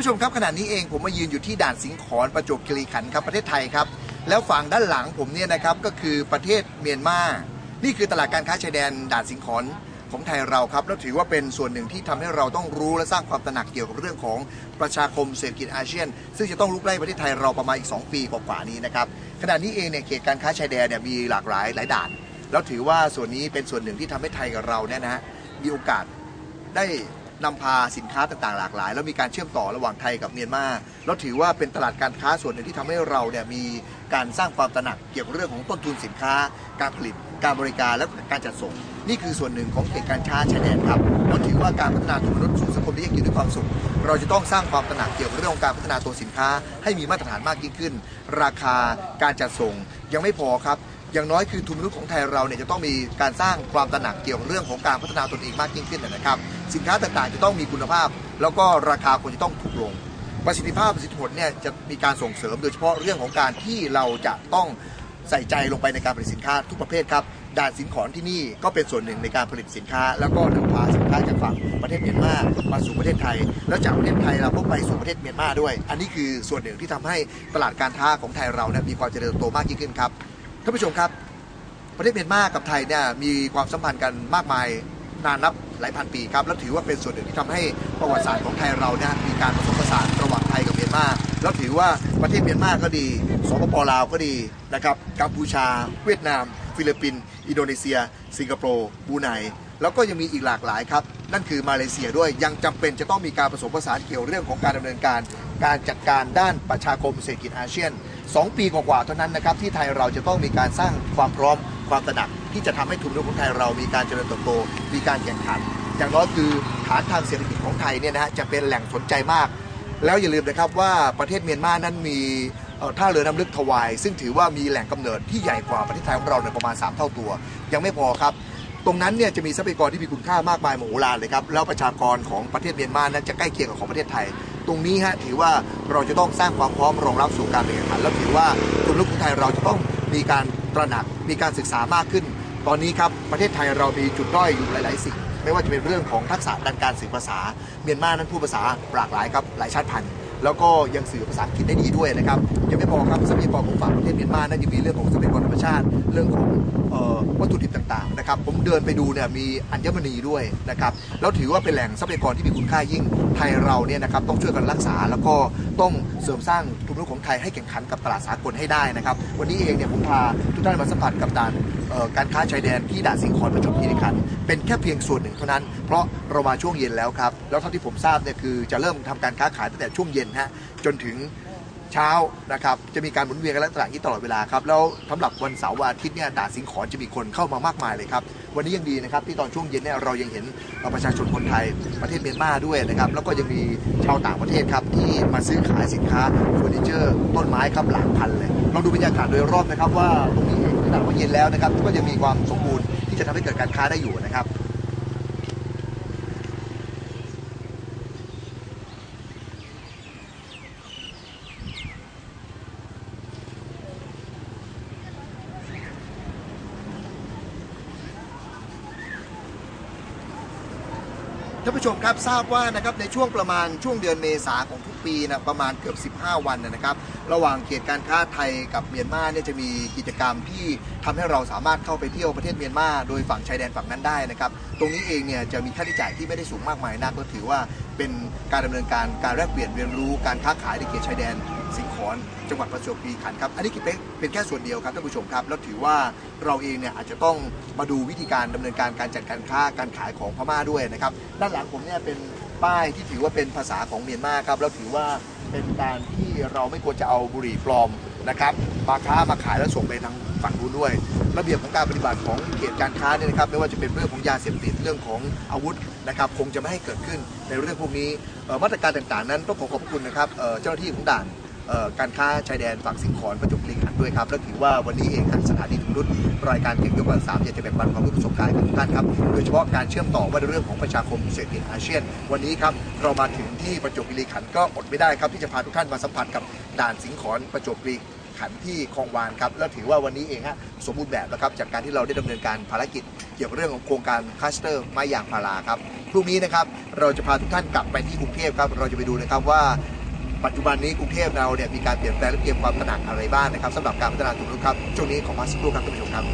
ผู้ชมครับขณะนี้เองผมมายืนอยู่ที่ด่านสิงขรประจวบคีรีขันธ์ครับประเทศไทยครับ แล้วฝั่งด้านหลังผมเนี่ยนะครับก็คือประเทศเมียนมา นี่คือตลาดการค้าชายแดนด่านสิงขรของไทยเราครับแล้วถือว่าเป็นส่วนหนึ่งที่ทำให้เราต้องรู้และสร้างความตระหนักเกี่ยวกับเรื่องของประชาคมเศรษฐกิจอาเซียน ซึ่งจะต้องลุกไล่ประเทศไทยเราประมาณอีก 2 ปีกว่าๆนี้นะครับขณะนี้เองเนี่ยเขตการค้าชายแดนเนี่ยมีหลากหลายหลายด่าน แล้วถือว่าส่วนนี้เป็นส่วนหนึ่งที่ทำให้ไทยกับเราเนี่ยนะมีโอกาสได้ นำพาสินค้าต่างๆหลากหลาย แล้วมีการเชื่อมต่อระหว่างไทยกับเมียนมาแล้วถือว่าเป็นตลาดการค้าส่วนหนึ่งที่ทำให้เราเนี่ยมีการสร้างความตระหนักเกี่ยวกับเรื่องของต้นทุนสินค้า การผลิต การบริการและการจัดส่ง นี่คือส่วนหนึ่งของเขตการค้าชายแดนครับแล้วถือว่าการพัฒนาตัวมนุษย์สู่สังคมที่ยั่งยืนด้วยความสุข เราจะต้องสร้างความตระหนักเกี่ยวกับเรื่องของการพัฒนาตัวสินค้า ให้มีมาตรฐานมากยิ่งขึ้น ราคาการจัดส่งยังไม่พอครับอย่างน้อยคือทุนมนุษย์ของไทยเราเนี่ยจะต้องมีการสร้างความตระหนักเกี่ยวกับเรื่องของการพัฒนาตนเองมากยิ่งขึ้นนะครับ สินค้าต่างๆ จะต้องมีคุณภาพ แล้วก็ราคาควรจะต้องถูกลง ประสิทธิภาพประสิทธิผลเนี่ยจะมีการส่งเสริมโดยเฉพาะเรื่องของการที่เราจะต้องใส่ใจลงไปในการผลิตสินค้าทุกประเภทครับด่านสินขอนที่นี่ก็เป็นส่วนหนึ่งในการผลิตสินค้า แล้วก็นำพาสินค้าจากฝั่งประเทศเมียนมามาสู่ประเทศไทย แล้วจากประเทศไทยเราก็ไปสู่ประเทศเมียนมาด้วย อันนี้คือส่วนหนึ่งที่ทำให้ตลาดการค้าของไทยเราเนี่ยมีความเจริญเติบโตมากยิ่งขึ้นครับท่านผู้ชมครับ ประเทศเมียนมากับไทยเนี่ยมีความสัมพันธ์กันมากมาย นานนับหลายพันปีครับแล้วถือว่าเป็นส่วนหนึ่งที่ทำให้ประวัติศาสตร์ของไทยเราเนี่ยมีการผสมผสานระหว่างไทยกับเมียนมาแล้วถือว่าประเทศเมียนมาก็ดีสปปลาวก็ดีนะครับกัมพูชา เวียดนาม ฟิลิปปินส์อินโดนีเซีย สิงคโปร์บูไนแล้วก็ยังมีอีกหลากหลายครับ นั่นคือมาเลเซียด้วยยังจำเป็นจะต้องมีการผสมผสานเกี่ยวเรื่องของการดำเนินการ การจัดการด้านประชาคมเศรษฐกิจอาเซียน 2 ปีกว่าๆเท่านั้นนะครับที่ไทยเราจะต้องมีการสร้างความพร้อมความตระหนัก ที่จะทำให้ทุนนิยมของไทยเรามีการเจริญเติบโต มีการแข่งขัน อย่างน้อยคือฐานทางเศรษฐกิจของไทยเนี่ยนะฮะจะเป็นแหล่งสนใจมาก แล้วอย่าลืมนะครับว่าประเทศเมียนมานั้นมีท่าเรือน้ำลึกทวาย ซึ่งถือว่ามีแหล่งกำเนิดที่ใหญ่กว่าประเทศไทยของเราเนี่ยประมาณ 3 เท่าตัว ยังไม่พอครับ ตรงนั้นเนี่ยจะมีทรัพยากรที่มีคุณค่ามากมายมโหฬารเลยครับแล้วประชากรของประเทศเมียนมานั้นจะใกล้เคียงกับของประเทศไทย ตรงนี้ฮะถือว่าเราจะต้องสร้างความพร้อมรองรับสู่การแข่งขันแล้วถือว่าทุนลูกของไทยเราจะต้องมีการตระหนักมีการศึกษามากขึ้น ตอนนี้ครับประเทศไทยเรามีจุดด้อยอยู่หลาย ๆ สิ่ง ไม่ว่าจะเป็นเรื่องของทักษะด้านการสื่อภาษา เมียนมานั้นพูดภาษาหลากหลายครับหลายชาติพันธุ์แล้วก็ยังสื่อภาษาอังกฤษได้ดีด้วยนะครับยังไม่พอครับทรัพยากรของฝั่งประเทศเมียนมานั้นยังมีเรื่องของทรัพยากรธรรมชาติ เรื่องของวัตถุดิบต่าง ๆ นะครับ ผมเดินไปดูเนี่ยมีอัญมณีด้วยนะครับแล้วถือว่าเป็นแหล่งทรัพยากรที่มีคุณค่ายิ่งไทยเราเนี่ยนะครับต้องช่วยกันรักษาแล้วก็ต้องเสริมสร้างทุนนิยมของไทยให้แข่งขันกับตลาดสากลให้ได้นะครับ วันนี้เองเนี่ยผมพาทุกท่านมาสัมผัสกับด่านเอ่อ การค้าชายแดนที่ด่านสิงขรประจวบคีรีขันธ์เป็นแค่เพียงส่วนหนึ่งเท่านั้น เพราะเรามาช่วงเย็นแล้วครับ แล้วเท่าที่ผมทราบเนี่ยคือจะเริ่มทำการค้าขายตั้งแต่ช่วงเย็นฮะจนถึงเช้านะครับจะมีการหมุนเวียนกันลักษณะนี้ตลอดเวลาครับแล้วสำหรับวันเสาร์วันอาทิตย์เนี่ยด่านสิงขรจะมีคนเข้ามามากมายเลยครับวันนี้ยังดีนะครับที่ตอนช่วงเย็นเนี่ยเรายังเห็นประชาชนคนไทยประเทศเมียนมาด้วยนะครับแล้วก็ยังมีชาวต่างประเทศครับที่มาซื้อขายสินค้าเฟอร์นิเจอร์ต้นไม้ครับหลักพันเลยลองดูบรรยากาศโดยรอบนะครับว่าตรงนี้ เองขนาดว่าเย็นแล้วนะครับ ก็ยังมีความสมบูรณ์ที่จะทำให้เกิดการค้าได้อยู่นะครับ ท่านผู้ชมครับทราบว่านะครับในช่วงประมาณช่วงเดือนเมษาของทุกปีนะประมาณเกือบ 15 วันนะนะครับ ระหว่างเขตการค้าไทยกับเมียนมาเนี่ยจะมีกิจกรรมที่ทำให้เราสามารถเข้าไปเที่ยวประเทศเมียนมาโดยฝั่งชายแดนฝั่งนั้นได้นะครับ ตรงนี้เองเนี่ยจะมีค่าใช้จ่ายที่ไม่ได้สูงมากมายนักก็ถือว่า เป็นการดำเนินการการแลกเปลี่ยนเรียนรู้การค้าขายในเขตชายแดนสิงขรจังหวัดประจวบคีรีขันธ์ครับ อันนี้เป็นเป็นแค่ส่วนเดียวครับท่านผู้ชมครับ แล้วถือว่าเราเองเนี่ยอาจจะต้องมาดูวิธีการดำเนินการการจัดการค้าการขายของพม่าด้วยนะครับ ด้านหลังผมเนี่ยเป็นป้ายที่ถือว่าเป็นภาษาของเมียนมาครับ แล้วถือว่าเป็นการที่เราไม่ควรจะเอาบุหรี่ปลอม นะครับมาค้ามาขายแล้วส่งไปทางฝั่งนู้นด้วย ระเบียบของการปฏิบัติของเขตการค้าเนี่ยนะครับไม่ว่าจะเป็นเรื่องของยาเสพติดเรื่องของอาวุธนะครับคงจะไม่ให้เกิดขึ้นในเรื่องพวกนี้มาตรการต่างๆ นั้นต้องขอขอบคุณนะครับเจ้าหน้าที่ของด่านการค้าชายแดนฝั่งสิงขรประจวบคีรีขันธ์ด้วยครับและถือว่าวันนี้เองทางสถานีทุนรุตรายการเก่งยกวันสามอยากจะแบ่งปันความรู้ประสบการณ์กับทุกท่านครับโดยเฉพาะการเชื่อมต่อว่าเรื่องของประชาคมเศรษฐกิจอาเซียน วันนี้ครับเรามาถึงที่ประจวบคีรีขันธ์ก็อดไม่ได้ครับที่จะพาทุกท่านมาสัมผัสกับ ด่านสิงขรประจวบคีรีขันธ์ที่คลองวานครับแล้วถือว่าวันนี้เองฮะสมบูรณ์แบบแล้วครับจากการที่เราได้ดำเนินการภารกิจ เกี่ยวกับเรื่องของโครงการคัสเตอร์ไม้ยางพาราครับพรุ่งนี้นะครับเราจะพาทุกท่านกลับไปที่กรุงเทพครับเราจะไปดูนะครับว่าปัจจุบันนี้กรุงเทพเราเนี่ยมีการเปลี่ยนแปลงและเตรียมความตระหนักอะไรบ้างนะครับสำหรับการพัฒนาถุงรุ่ครับช่วงนี้ขอพักสักครู่ครับท่านผู้ชมครับ